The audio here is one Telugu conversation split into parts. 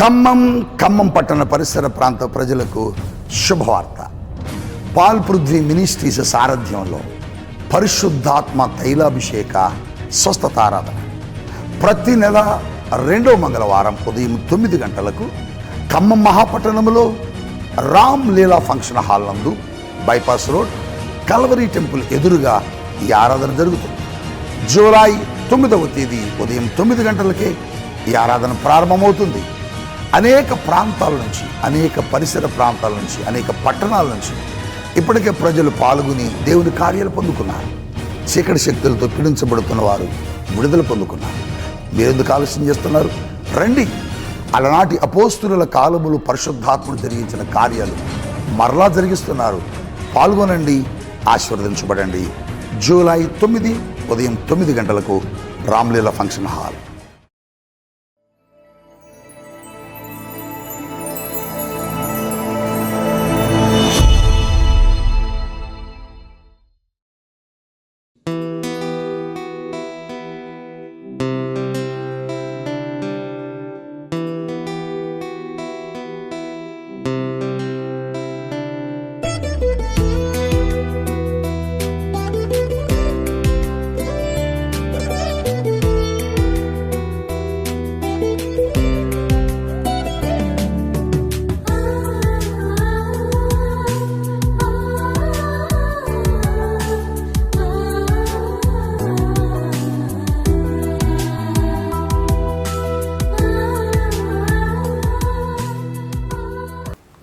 ఖమ్మం ఖమ్మం పట్టణ పరిసర ప్రాంత ప్రజలకు శుభవార్త. పాల్ పృథ్వీ మినిస్ట్రీస్ సారథ్యంలో పరిశుద్ధాత్మ తైలాభిషేక స్వస్థతారాధన ప్రతి నెల రెండో మంగళవారం ఉదయం తొమ్మిది గంటలకు ఖమ్మం మహాపట్టణంలో రామ్ లీలా ఫంక్షన్ హాల్ నందు బైపాస్ రోడ్ కల్వరీ టెంపుల్ ఎదురుగా ఈ ఆరాధన జరుగుతుంది. జూలై తొమ్మిదవ తేదీ ఉదయం తొమ్మిది గంటలకే ఈ ఆరాధన ప్రారంభమవుతుంది. అనేక ప్రాంతాల నుంచి అనేక పరిసర ప్రాంతాల నుంచి అనేక పట్టణాల నుంచి ఇప్పటికే ప్రజలు పాల్గొని దేవుని కార్యాలు పొందుకున్నారు. చీకటి శక్తులతో పీడించబడుతున్న వారు విడుదల పొందుకున్నారు. మీరెందుకు ఆలస్యం చేస్తున్నారు? రండి. అలనాటి అపోస్తుల కాలములు పరిశుద్ధాత్మను జరిగించిన కార్యాలు మరలా జరిగిస్తున్నారు. పాల్గొనండి ఆశీర్వదించబడండి. జూలై తొమ్మిది ఉదయం తొమ్మిది గంటలకు రామ్లీలా ఫంక్షన్ హాల్.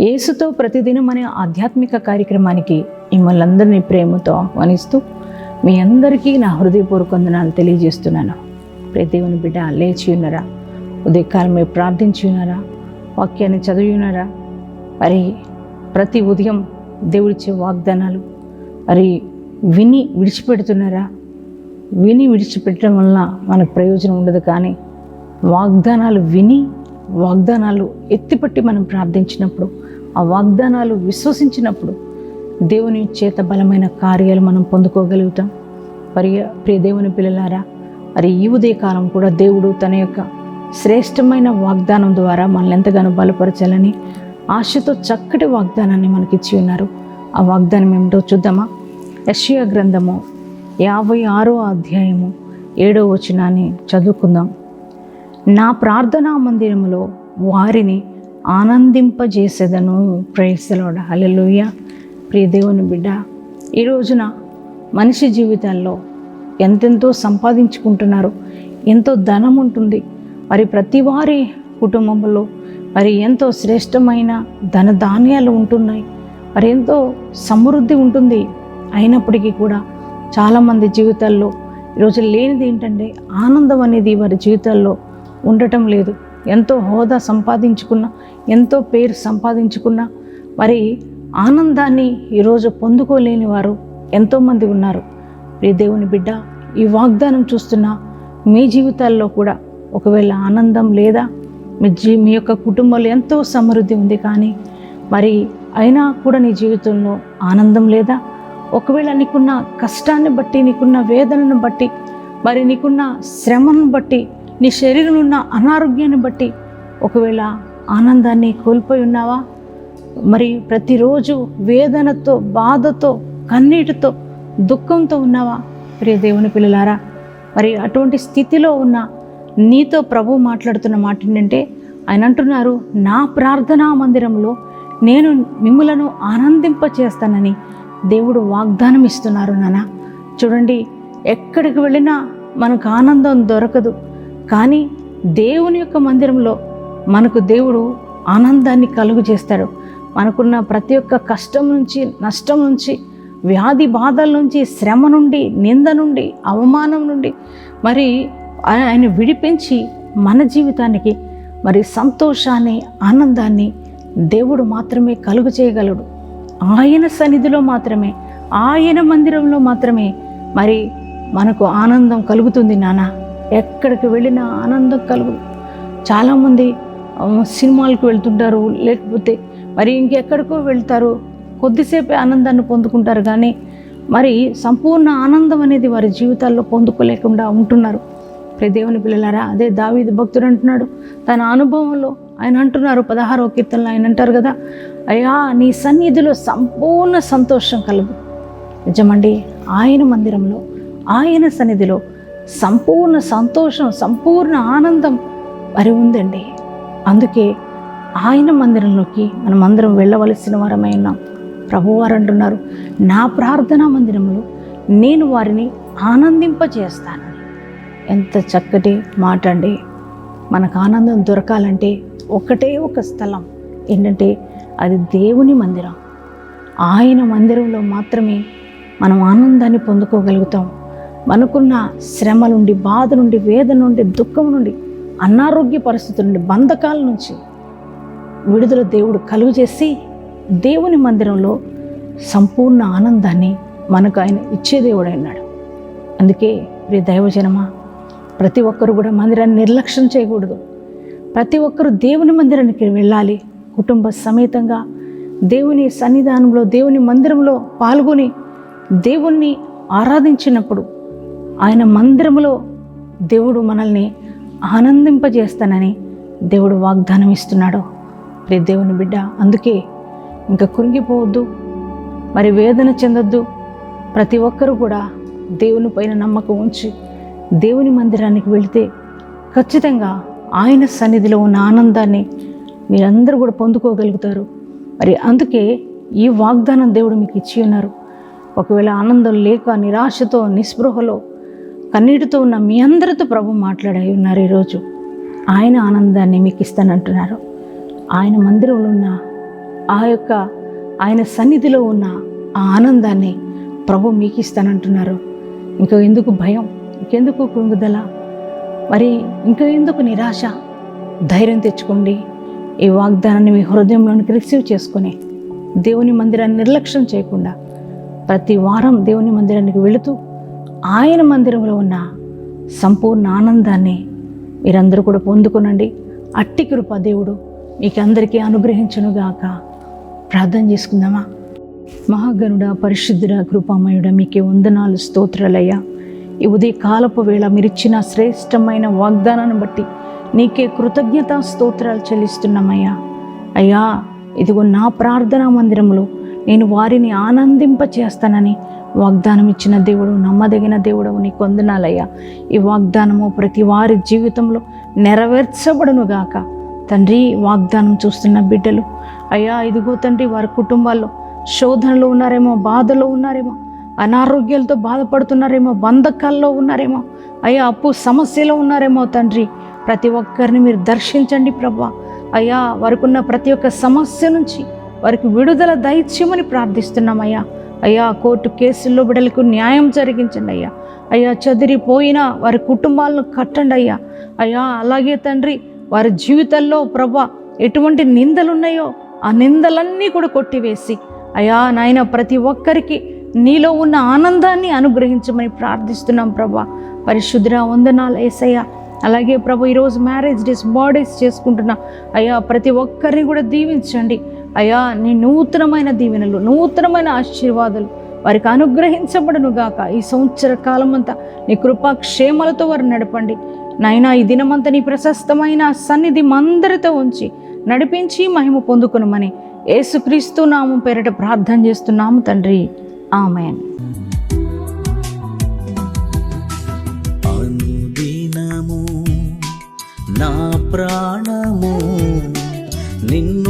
యేసుతో ప్రతిదినం అనే ఆధ్యాత్మిక కార్యక్రమానికి మిమ్మల్ని అందరినీ ప్రేమతో ఆహ్వానిస్తూ మీ అందరికీ నా హృదయపూర్వక వందనాలు తెలియజేస్తున్నాను. ప్రియ దేవుని బిడ్డ లేచి ఉన్నారా? ఉదయకాలం మీరు ప్రార్థించి ఉన్నారా? వాక్యాన్ని చదివి ఉన్నారా? మరి ప్రతి ఉదయం దేవుడిచ్చే వాగ్దానాలు మరి విని విడిచిపెడుతున్నారా? విని విడిచిపెట్టడం వలన మనకు ప్రయోజనం ఉండదు కానీ వాగ్దానాలు విని వాగ్దానాలు ఎత్తిపట్టి మనం ప్రార్థించినప్పుడు ఆ వాగ్దానాలు విశ్వసించినప్పుడు దేవుని చేత బలమైన కార్యాలు మనం పొందుకోగలుగుతాం. మరి ప్రియ దేవుని పిల్లలారా మరి ఈ ఉదయకాలం కూడా దేవుడు తన యొక్క శ్రేష్టమైన వాగ్దానం ద్వారా మనల్ని ఎంతగానో బలపరచాలని ఆశతో చక్కటి వాగ్దానాన్ని మనకిచ్చి ఉన్నారు. ఆ వాగ్దానం ఏమిటో చూద్దామా? యషియా గ్రంథము యాభై ఆరో అధ్యాయము ఏడో వచనాన్ని చదువుకుందాం. నా ప్రార్థనా మందిరములో వారిని ఆనందింపజేసేదను. ప్రేసలోడ హలలుయ ప్రియ దేవుని బిడ్డ ఈ రోజున మనిషి జీవితాల్లో ఎంతెంతో సంపాదించుకుంటున్నారు ఎంతో ధనం ఉంటుంది మరి ప్రతి వారి కుటుంబంలో మరి ఎంతో శ్రేష్టమైన ధన ధాన్యాలు ఉంటున్నాయి మరి ఎంతో సమృద్ధి ఉంటుంది. అయినప్పటికీ కూడా చాలామంది జీవితాల్లో ఈరోజు లేనిది ఏంటంటే ఆనందం అనేది వారి జీవితాల్లో ఉండటం లేదు. ఎంతో హోదా సంపాదించుకున్న ఎంతో పేరు సంపాదించుకున్న మరి ఆనందాన్ని ఈరోజు పొందుకోలేని వారు ఎంతోమంది ఉన్నారు. ప్రియ దేవుని బిడ్డ ఈ వాగ్దానం చూస్తున్న మీ జీవితాల్లో కూడా ఒకవేళ ఆనందం లేదా మీ జీ మీ యొక్క కుటుంబంలో ఎంతో సమృద్ధి ఉంది కానీ మరి అయినా కూడా నీ జీవితంలో ఆనందం లేదా? ఒకవేళ నీకున్న కష్టాన్ని బట్టి నీకున్న వేదనను బట్టి మరి నీకున్న శ్రమను బట్టి నీ శరీరంలో ఉన్న అనారోగ్యాన్ని బట్టి ఒకవేళ ఆనందాన్ని కోల్పోయి ఉన్నావా? మరి ప్రతిరోజు వేదనతో బాధతో కన్నీటితో దుఃఖంతో ఉన్నావా? ప్రియ దేవుని పిల్లలారా మరి అటువంటి స్థితిలో ఉన్న నీతో ప్రభు మాట్లాడుతున్న మాట ఏంటంటే ఆయన అంటున్నారు నా ప్రార్థనా మందిరంలో నేను మిమ్మలను ఆనందింప చేస్తానని దేవుడు వాగ్దానం ఇస్తున్నారు నాన్న. చూడండి ఎక్కడికి వెళ్ళినా మనకు ఆనందం దొరకదు. కానీ దేవుని యొక్క మందిరంలో మనకు దేవుడు ఆనందాన్ని కలుగు చేస్తాడు. మనకున్న ప్రతి ఒక్క కష్టం నుంచి నష్టం నుంచి వ్యాధి బాధల నుంచి శ్రమ నుండి నింద నుండి అవమానం నుండి మరి ఆయన విడిపించి మన జీవితానికి మరి సంతోషాన్ని ఆనందాన్ని దేవుడు మాత్రమే కలుగు చేయగలడు. ఆయన సన్నిధిలో మాత్రమే ఆయన మందిరంలో మాత్రమే మరి మనకు ఆనందం కలుగుతుంది నానా. ఎక్కడికి వెళ్ళినా ఆనందం కలుగు. చాలామంది సినిమాలకు వెళ్తుంటారు లేకపోతే మరి ఇంకెక్కడికో వెళ్తారు కొద్దిసేపే ఆనందాన్ని పొందుకుంటారు కానీ మరి సంపూర్ణ ఆనందం అనేది వారి జీవితాల్లో పొందుకోలేకుండా ఉంటున్నారు. దేవుని పిల్లలారా అదే దావీది భక్తుడు అంటున్నాడు. తన అనుభవంలో ఆయన అంటున్నారు పదహారో కీర్తనలు ఆయన అంటారు కదా అయ్యా నీ సన్నిధిలో సంపూర్ణ సంతోషం కలుగు. నిజమండి ఆయన మందిరంలో ఆయన సన్నిధిలో సంపూర్ణ సంతోషం సంపూర్ణ ఆనందం మరి ఉందండి. అందుకే ఆయన మందిరంలోకి మనం అందరం వెళ్ళవలసిన వారమై ఉన్నాం. ప్రభువారు అంటున్నారు నా ప్రార్థనా మందిరంలో నేను వారిని ఆనందింపజేస్తాను. ఎంత చక్కటి మాట అండి. మనకు ఆనందం దొరకాలంటే ఒకటే ఒక స్థలం ఏంటంటే అది దేవుని మందిరం. ఆయన మందిరంలో మాత్రమే మనం ఆనందాన్ని పొందుకోగలుగుతాం. మనకున్న శ్రమ నుండి బాధ నుండి వేదన నుండి దుఃఖం నుండి అనారోగ్య పరిస్థితుల నుండి బంధకాల నుంచి విడుదల దేవుడు కలుగు చేసి దేవుని మందిరంలో సంపూర్ణ ఆనందాన్ని మనకు ఆయన ఇచ్చే దేవుడు అన్నాడు అందుకే ప్రియ దైవజనమా ప్రతి ఒక్కరు కూడా మందిరాన్ని నిర్లక్ష్యం చేయకూడదు. ప్రతి ఒక్కరు దేవుని మందిరానికి వెళ్ళాలి. కుటుంబ సమేతంగా దేవుని సన్నిధానంలో దేవుని మందిరంలో పాల్గొని దేవుణ్ణి ఆరాధించినప్పుడు ఆయన మందిరంలో దేవుడు మనల్ని ఆనందింపజేస్తానని దేవుడు వాగ్దానం ఇస్తున్నాడు. ప్రే దేవుని బిడ్డ అందుకే ఇంకా కురింగిపోవద్దు మరి వేదన చెందొద్దు. ప్రతి ఒక్కరూ కూడా దేవుని పైన నమ్మకం ఉంచి దేవుని మందిరానికి వెళితే ఖచ్చితంగా ఆయన సన్నిధిలో ఉన్న ఆనందాన్ని మీరందరూ కూడా పొందుకోగలుగుతారు. మరి అందుకే ఈ వాగ్దానం దేవుడు మీకు ఇచ్చి ఉన్నారు. ఒకవేళ ఆనందం లేక నిరాశతో నిస్పృహలో కన్నీటితో ఉన్న మీ అందరితో ప్రభు మాట్లాడి ఉన్నారు ఈరోజు. ఆయన ఆనందాన్ని మీకు ఇస్తానంటున్నారు. ఆయన మందిరంలో ఉన్న ఆ యొక్క ఆయన సన్నిధిలో ఉన్న ఆ ఆనందాన్ని ప్రభు మీకు ఇస్తానంటున్నారు. ఇంకా ఎందుకు భయం? ఇంకెందుకు కృంగుదల? మరి ఇంకా ఎందుకు నిరాశ? ధైర్యం తెచ్చుకోండి. ఈ వాగ్దానాన్ని మీ హృదయంలోనికి రిసీవ్ చేసుకొని దేవుని మందిరాన్ని నిర్లక్ష్యం చేయకుండా ప్రతి వారం దేవుని మందిరానికి వెళుతూ ఆయన మందిరంలో ఉన్న సంపూర్ణ ఆనందాన్ని మీరందరూ కూడా పొందుకునండి. అట్టి కృప దేవుడు మీకు అందరికీ అనుగ్రహించునుగాక. ప్రార్థన చేసుకుందామా? మహాగనుడ పరిశుద్ధుడ కృపామయుడ మీకే వందనాలు స్తోత్రాలయ్యా. ఈ ఉదయ కాలపు వేళ మీరిచ్చిన శ్రేష్టమైన వాగ్దానాన్ని బట్టి నీకే కృతజ్ఞత స్తోత్రాలు చెల్లిస్తున్నామయ్యా. అయ్యా ఇదిగో నా ప్రార్థనా మందిరంలో నేను వారిని ఆనందింప చేస్తానని వాగ్దానం ఇచ్చిన దేవుడు నమ్మదగిన దేవుడు నీ కొందనాలయ్యా. ఈ వాగ్దానము ప్రతి వారి జీవితంలో నెరవేర్చబడునుగాక తండ్రి వాగ్దానం చూస్తున్న బిడ్డలు అయ్యా ఇదిగో తండ్రి వారి కుటుంబాల్లో శోధనలో ఉన్నారేమో బాధలో ఉన్నారేమో అనారోగ్యాలతో బాధపడుతున్నారేమో బంధకాల్లో ఉన్నారేమో అయ్యా అప్పు సమస్యలో ఉన్నారేమో తండ్రి. ప్రతి ఒక్కరిని మీరు దర్శించండి ప్రభా. అయ్యా వారికి ఉన్న ప్రతి ఒక్క సమస్య నుంచి వారికి విడుదల దైత్యమని ప్రార్థిస్తున్నామయ్యా. అయ్యా కోర్టు కేసుల్లో బిడ్డలకు న్యాయం జరిగించండి అయ్యా. అయ్యా చదిరిపోయిన వారి కుటుంబాలను కట్టండి అయ్యా. అయ్యా అలాగే తండ్రి వారి జీవితంలో ప్రభా ఎటువంటి నిందలు ఉన్నాయో ఆ నిందలన్నీ కూడా కొట్టివేసి అయ్యా నాయన ప్రతి ఒక్కరికి నీలో ఉన్న ఆనందాన్ని అనుగ్రహించమని ప్రార్థిస్తున్నాం ప్రభా. పరిశుద్ర వందనాలు ఏసయ్యా. అలాగే ప్రభు ఈరోజు మ్యారేజ్ డేస్ బర్త్డేస్ చేసుకుంటున్నా. అయ్యా ప్రతి ఒక్కరిని కూడా దీవించండి. అయ్యా నీ నూతనమైన దీవెనలు నూతనమైన ఆశీర్వాదాలు వారికి అనుగ్రహించబడును గాక. ఈ సంవత్సర కాలం అంతా నీ కృపాక్షేమాలతో వారు నడపండి. నాయనా ఈ దినమంతా నీ ప్రశస్తమైన సన్నిధి మందరితో ఉంచి నడిపించి మహిమ పొందుకునమని యేసుక్రీస్తు నామం పేరిట ప్రార్థన చేస్తున్నాము తండ్రి. ఆమెన్. నా ప్రాణము నిన్ను